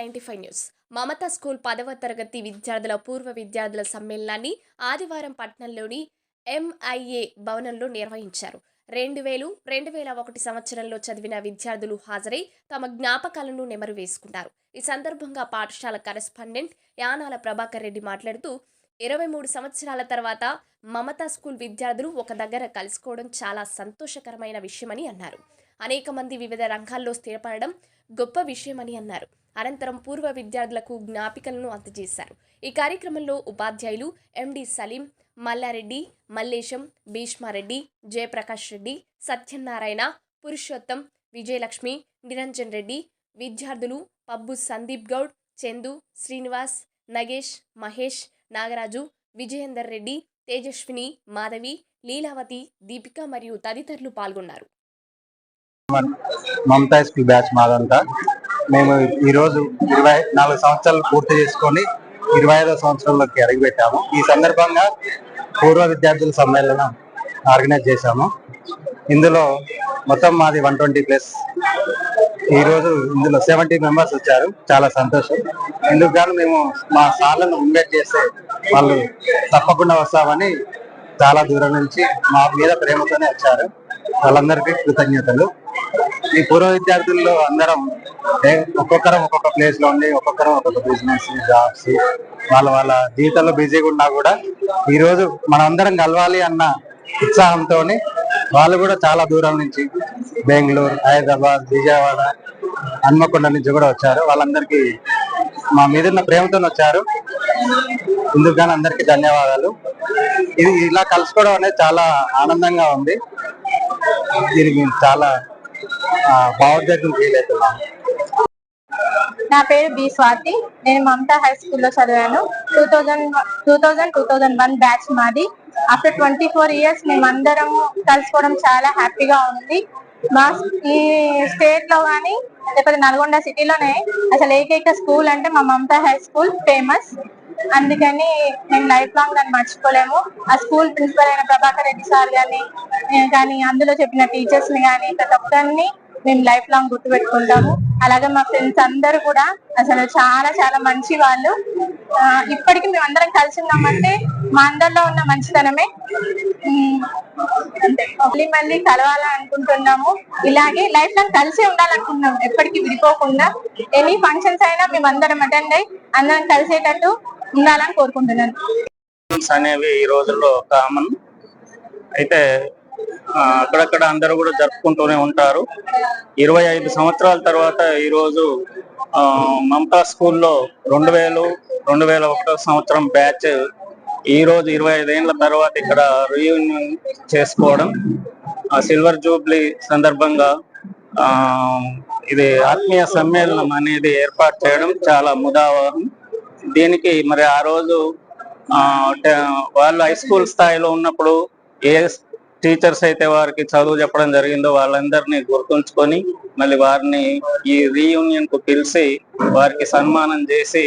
Ninety five news. Mamata school పదవ తరగతి విద్యార్థుల పూర్వ విద్యార్థుల సమ్మేళనాన్ని ఆదివారం పట్నంలోని ఎంఐఏ భవనంలో నిర్వహించారు. రెండు వేలు రెండు వేల ఒకటి సంవత్సరంలో చదివిన విద్యార్థులు హాజరై తమ జ్ఞాపకాలను నెమరు వేసుకున్నారు. ఈ సందర్భంగా పాఠశాల కరెస్పాండెంట్ యానాల ప్రభాకర్ రెడ్డి మాట్లాడుతూ ఇరవై మూడు సంవత్సరాల తర్వాత మమతా స్కూల్ విద్యార్థులు ఒక దగ్గర కలుసుకోవడం చాలా సంతోషకరమైన విషయమని అన్నారు. అనేక మంది వివిధ రంగాల్లో స్థిరపడడం గొప్ప విషయమని అన్నారు. అనంతరం పూర్వ విద్యార్థులకు జ్ఞాపికలను అందజేశారు. ఈ కార్యక్రమంలో ఉపాధ్యాయులు ఎండి సలీం మల్లారెడ్డి మల్లేశం భీష్మారెడ్డి జయప్రకాష్ రెడ్డి సత్యనారాయణ పురుషోత్తం విజయలక్ష్మి నిరంజన్ రెడ్డి విద్యార్థులు పబ్బు సందీప్ గౌడ్ చందు శ్రీనివాస్ నగేష్ మహేష్ నాగరాజు విజయేందర్ రెడ్డి తేజస్విని మాధవి లీలావతి దీపిక మరియు తదితరులు పాల్గొన్నారు. మమతా స్కూల్ బ్యాచ్ మాదంతా. మేము ఈరోజు ఇరవై నాలుగు సంవత్సరాలు పూర్తి చేసుకొని ఇరవై ఐదో సంవత్సరంలోకి అడుగుపెట్టాము. ఈ సందర్భంగా పూర్వ విద్యార్థుల సమ్మేళనం ఆర్గనైజ్ చేశాము. ఇందులో మొత్తం మాది వన్ ట్వంటీ ప్లస్. ఈరోజు ఇందులో సెవెంటీ మెంబర్స్ వచ్చారు. చాలా సంతోషం. ఎందుకు గాను మేము మా సార్లను ఇన్వైట్ చేస్తే వాళ్ళు తప్పకుండా వస్తామని చాలా దూరం నుంచి మా మీద ప్రేమతోనే వచ్చారు. వాళ్ళందరికీ కృతజ్ఞతలు. ఈ పూర్వ విద్యార్థుల్లో అందరం ఒక్కొక్కరం ఒక్కొక్క ప్లేస్లో ఉండి ఒక్కొక్కరం ఒక్కొక్క బిజినెస్ జాబ్స్ వాళ్ళ వాళ్ళ జీవితంలో బిజీగా ఉన్నా కూడా ఈ రోజు మనందరం కలవాలి అన్న ఉత్సాహంతో వాళ్ళు కూడా చాలా దూరం నుంచి బెంగళూరు హైదరాబాద్ విజయవాడ హన్మకొండ నుంచి కూడా వచ్చారు. వాళ్ళందరికీ మా మీద ఉన్న ప్రేమతో వచ్చారు. ఇందుకుగానే అందరికీ ధన్యవాదాలు. ఇది ఇలా కలుసుకోవడం అనేది చాలా ఆనందంగా ఉంది. దీనికి చాలా భావోద్వేగం ఫీల్ అవుతున్నాం నా పేరు బి స్వాతి. నేను మమతా హై స్కూల్లో చదివాను. Two thousand two thousand two thousand one batch మాది. ఆఫ్టర్ ట్వంటీ ఫోర్ ఇయర్స్ మేమందరం కలుసుకోవడం చాలా హ్యాపీగా ఉంది. మా ఈ స్టేట్లో కానీ లేకపోతే నల్గొండ సిటీలోనే అసలు ఏకైక స్కూల్ అంటే మా మమతా హై స్కూల్ ఫేమస్. అందుకని మేము లైఫ్ లాంగ్ దాన్ని మర్చిపోలేము. ఆ స్కూల్ ప్రిన్సిపల్ అయిన ప్రభాకర్ రెడ్డి సార్ గాని కానీ అందులో చెప్పిన టీచర్స్ని కానీ ప్రతి ఒక్కరిని మేము లైఫ్ లాంగ్ గుర్తు పెట్టుకుంటాము అలాగే మా ఫ్రెండ్స్ అందరూ కూడా అసలు చాలా చాలా మంచి వాళ్ళు. ఇప్పటికి మేము అందరం కలిసి ఉన్నామంటే మా అందరిలో ఉన్న మంచితనమే. అంతే. మళ్ళీ మళ్ళీ కలవాలని అనుకుంటున్నాము ఇలాగే లైఫ్ లాంగ్ కలిసి ఉండాలనుకుంటున్నాము. ఎప్పటికీ విడిపోకుండా. ఎనీ ఫంక్షన్స్ అయినా మేము అందరం అటెండ్ అయ్యి అందరం కలిసేటట్టు ఉండాలని కోరుకుంటున్నాను. అనేవి ఈ రోజుల్లో కామన్ అయితే అక్కడక్కడ అందరూ కూడా జరుపుకుంటూనే ఉంటారు. ఇరవై ఐదు సంవత్సరాల తర్వాత ఈ రోజు ఆ, మమతా స్కూల్లో రెండు వేలు రెండు వేల ఒకటో సంవత్సరం బ్యాచ్ ఈ రోజు ఇరవై ఐదేళ్ళ తర్వాత ఇక్కడ రీయూనియన్ చేసుకోవడం. ఆ సిల్వర్ జూబ్లీ సందర్భంగా ఆ ఇది ఆత్మీయ సమ్మేళనం అనేది ఏర్పాటు చేయడం చాలా ముదావహం. దీనికి మరి ఆ రోజు ఆ, వాళ్ళు హై స్కూల్ స్థాయిలో ఉన్నప్పుడు ఏ టీచర్స్ అయితే వారికి చదువు చెప్పడం జరిగిందో వాళ్ళందరినీ గుర్తుంచుకొని మళ్ళీ వారిని ఈ రీయూనియన్కు పిలిచి వారికి సన్మానం చేసి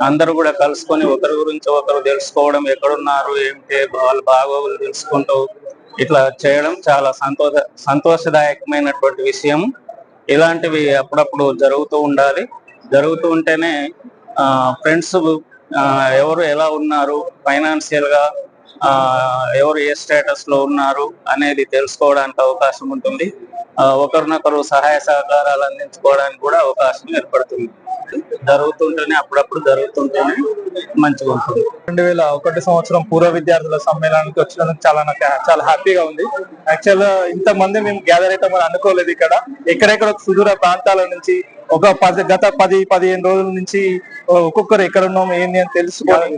అందరూ కూడా కలుసుకొని ఒకరి గురించి ఒకరు తెలుసుకోవడం ఎక్కడున్నారు ఏమిటి వాళ్ళు బాగోగులు తెలుసుకుంటూ ఇట్లా చేయడం చాలా సంతోష సంతోషదాయకమైనటువంటి విషయం. ఇలాంటివి అప్పుడప్పుడు జరుగుతూ ఉండాలి. జరుగుతూ ఉంటేనే ఫ్రెండ్స్ ఎవరు ఎలా ఉన్నారు? ఫైనాన్షియల్గా ఆ, ఎవరు ఏ స్టేటస్లో ఉన్నారు అనేది తెలుసుకోవడానికి అవకాశం ఉంటుంది. ఒకరినొకరు సహాయ సహకారాలు అందించుకోవడానికి కూడా అవకాశం ఏర్పడుతుంది. జరుగుతుంటేనే అప్పుడప్పుడు జరుగుతుంటేనే మంచిగా ఉంటుంది. రెండు వేల ఒకటి సంవత్సరం పూర్వ విద్యార్థుల సమ్మేళనానికి వచ్చినందుకు చాలా నాకు చాలా హ్యాపీగా ఉంది. యాక్చువల్ ఇంత మంది మేము గ్యాదర్ అయితే మనం అనుకోలేదు ఇక్కడ. ఎక్కడెక్కడ సుదూర ప్రాంతాల నుంచి ఒక పది గత పది పదిహేను రోజుల నుంచి ఒక్కొక్కరు ఎక్కడ ఉన్నాం ఏంటి అని తెలుసుకొని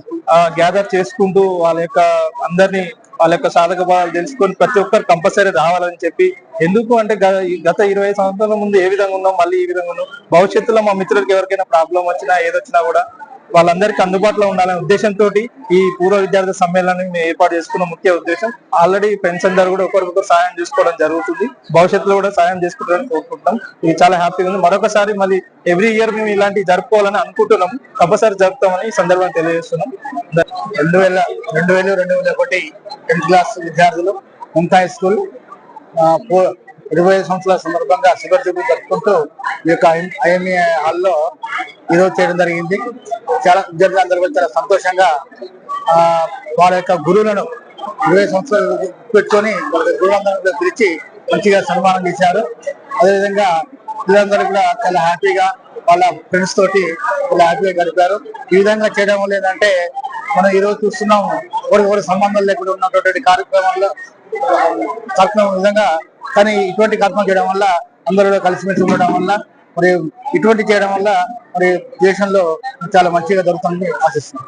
గ్యాదర్ చేసుకుంటూ వాళ్ళ యొక్క అందరినీ వాళ్ళ యొక్క సాధక భావాలు తెలుసుకొని ప్రతి ఒక్కరు కంపల్సరీ రావాలని చెప్పి ఎందుకు అంటే గ- గత ఇరవై సంవత్సరాల ముందు ఏ విధంగా ఉన్నాం మళ్ళీ ఈ విధంగా ఉన్నాం? భవిష్యత్తులో మా మిత్రులకు ఎవరికైనా ప్రాబ్లం వచ్చినా ఏదొచ్చినా కూడా వాళ్ళందరికీ అందుబాటులో ఉండాలనే ఉద్దేశంతో ఈ పూర్వ విద్యార్థి సమ్మేళనాన్ని మేము ఏర్పాటు చేసుకున్న ముఖ్య ఉద్దేశం ఆల్రెడీ ఫ్రెండ్స్ అందరూ కూడా ఒకరికొకరు సాయం చేసుకోవడం జరుగుతుంది. భవిష్యత్తులో కూడా సాయం చేసుకోవడానికి కోరుకుంటున్నాం. ఇది చాలా హ్యాపీగా ఉంది. మరొకసారి మళ్ళీ ఎవ్రీ ఇయర్ మేము ఇలాంటి జరుపుకోవాలని అనుకుంటున్నాం కంపల్సరీ జరుపుతామని ఈ సందర్భంగా తెలియజేస్తున్నాం. రెండు వేల రెండు వేలు రెండు వేల ఒకటి టెన్త్ క్లాస్ విద్యార్థులు ముంతా స్కూల్ ఇరవై సంవత్సరాల సందర్భంగా శివర్ జూబి జరుపుకుంటూ ఈ యొక్క ఐఎంఏ హాల్లో ఈ రోజు చేయడం జరిగింది. చాలా విద్యార్థులు అందరూ చాలా సంతోషంగా ఆ వాళ్ళ యొక్క గురువులను ఇరవై సంవత్సరాలు పెట్టుకొని వాళ్ళ గురువులందరూ పిలిచి మంచిగా సన్మానం చేశారు. అదేవిధంగా పిల్లలందరూ కూడా చాలా హ్యాపీగా వాళ్ళ ఫ్రెండ్స్ తోటి చాలా హ్యాపీగా గడిపారు. ఈ విధంగా చేయడం వల్ల మనం ఈ రోజు చూస్తున్నాం ఒకరి సంబంధం లేకుండా ఉన్నటువంటి కార్యక్రమంలో కార్యక్రమం విధంగా కానీ ఇటువంటి కార్యక్రమం చేయడం వల్ల అందరూ కలిసిమెలిసి ఉండడం వల్ల మరి ఇటువంటి చేయడం వల్ల మరి దేశంలో చాలా మంచిగా జరుగుతుందని ఆశిస్తున్నాం.